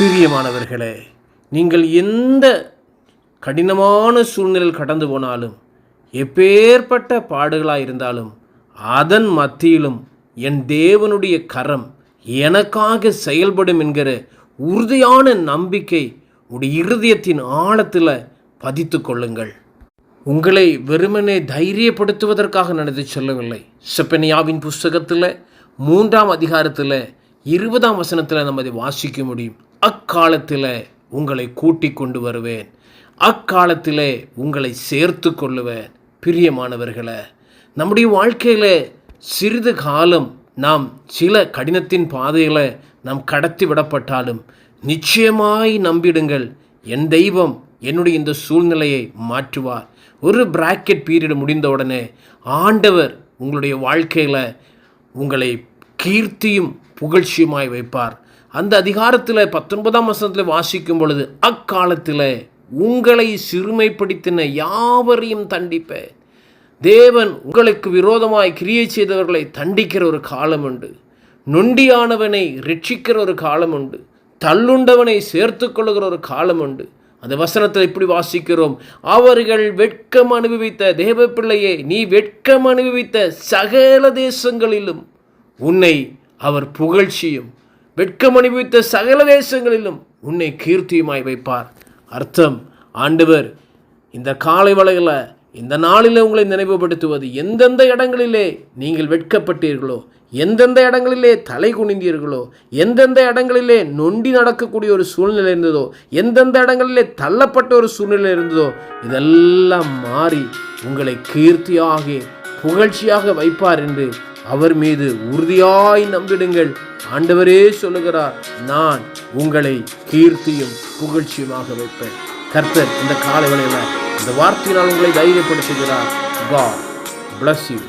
பிரியமானவர்களே நீங்கள் எந்த கடினமான சூழ்நிலையில் கடந்து போனாலும் எப்பேற்பட்ட பாடுகளாக இருந்தாலும் அதன் மத்தியிலும் என் தேவனுடைய கரம் எனக்காக செயல்படும் என்கிற உறுதியான நம்பிக்கை உடைய இருதயத்தின் ஆழத்தில் பதித்து கொள்ளுங்கள். உங்களை வெறுமனே தைரியப்படுத்துவதற்காக நடந்து சொல்லவில்லை. செப்பனியாவின் புஸ்தகத்தில் மூன்றாம் அதிகாரத்தில் இருபதாம் வசனத்தில் நம்ம அதை வாசிக்க முடியும். அக்காலத்தில் உங்களை கூட்டிக் கொண்டு வருவேன். அக்காலத்திலே உங்களை சேர்த்து கொள்ளுவேன். பிரியமானவர்களே நம்முடைய வாழ்க்கையில் சிறிது காலம் நாம் சில கடினத்தின் பாதையில் நாம் கடத்தி விடப்பட்டாலும் நிச்சயமாய் நம்பிடுங்கள். என் தெய்வம் என்னுடைய இந்த சூழ்நிலையை மாற்றுவார். ஒரு பிராக்கெட் பீரியடு முடிந்த உடனே ஆண்டவர் உங்களுடைய வாழ்க்கையில் உங்களை கீர்த்தியும் புகழ்ச்சியுமாய் வைப்பார். அந்த அதிகாரத்தில் பத்தொன்பதாம் வசனத்தில் வாசிக்கும் பொழுது அக்காலத்தில் உங்களை சிறுமைப்படுத்தின யாவரையும் தண்டிப்பேன். தேவன் உங்களுக்கு விரோதமாய் கிரியை செய்தவர்களை தண்டிக்கிற ஒரு காலம் உண்டு. நொண்டியானவனை ரட்சிக்கிற ஒரு காலம் உண்டு. தள்ளுண்டவனை சேர்த்து கொள்ளுகிற ஒரு காலம் உண்டு. அந்த வசனத்தில் இப்படி வாசிக்கிறோம். அவர்கள் வெட்கம் அனுபவித்த தேவ பிள்ளையே நீ வெட்கம் அனுபவித்த சகல தேசங்களிலும் உன்னை அவர் புகழ்ச்சியும் வெட்கம் அனுபவித்த சகல தேசங்களிலும் உன்னை கீர்த்தியுமாய் வைப்பார். அர்த்தம் ஆண்டவர் இந்த காலை வளையில் இந்த நாளில் உங்களை நினைவுபடுத்துவது எந்தெந்த இடங்களிலே நீங்கள் வெட்கப்பட்டீர்களோ எந்தெந்த இடங்களிலே தலை குனிந்தீர்களோ எந்தெந்த இடங்களிலே நொண்டி நடக்கக்கூடிய ஒரு சூழ்நிலை இருந்ததோ எந்தெந்த இடங்களிலே தள்ளப்பட்ட ஒரு சூழ்நிலை இருந்ததோ இதெல்லாம் மாறி உங்களை கீர்த்தியாக புகழ்ச்சியாக வைப்பார் என்று அவர் மீது உறுதியாய் நம்பிடுங்கள். ஆண்டவரே சொல்லுகிறார் நான் உங்களை கீர்த்தியும் புகழ்ச்சியுமாக வைப்பேன். கர்த்தர் இந்த காலவெளியில் இந்த வார்த்தையினால் உங்களை தைரியப்படுத்துகிறார். God bless you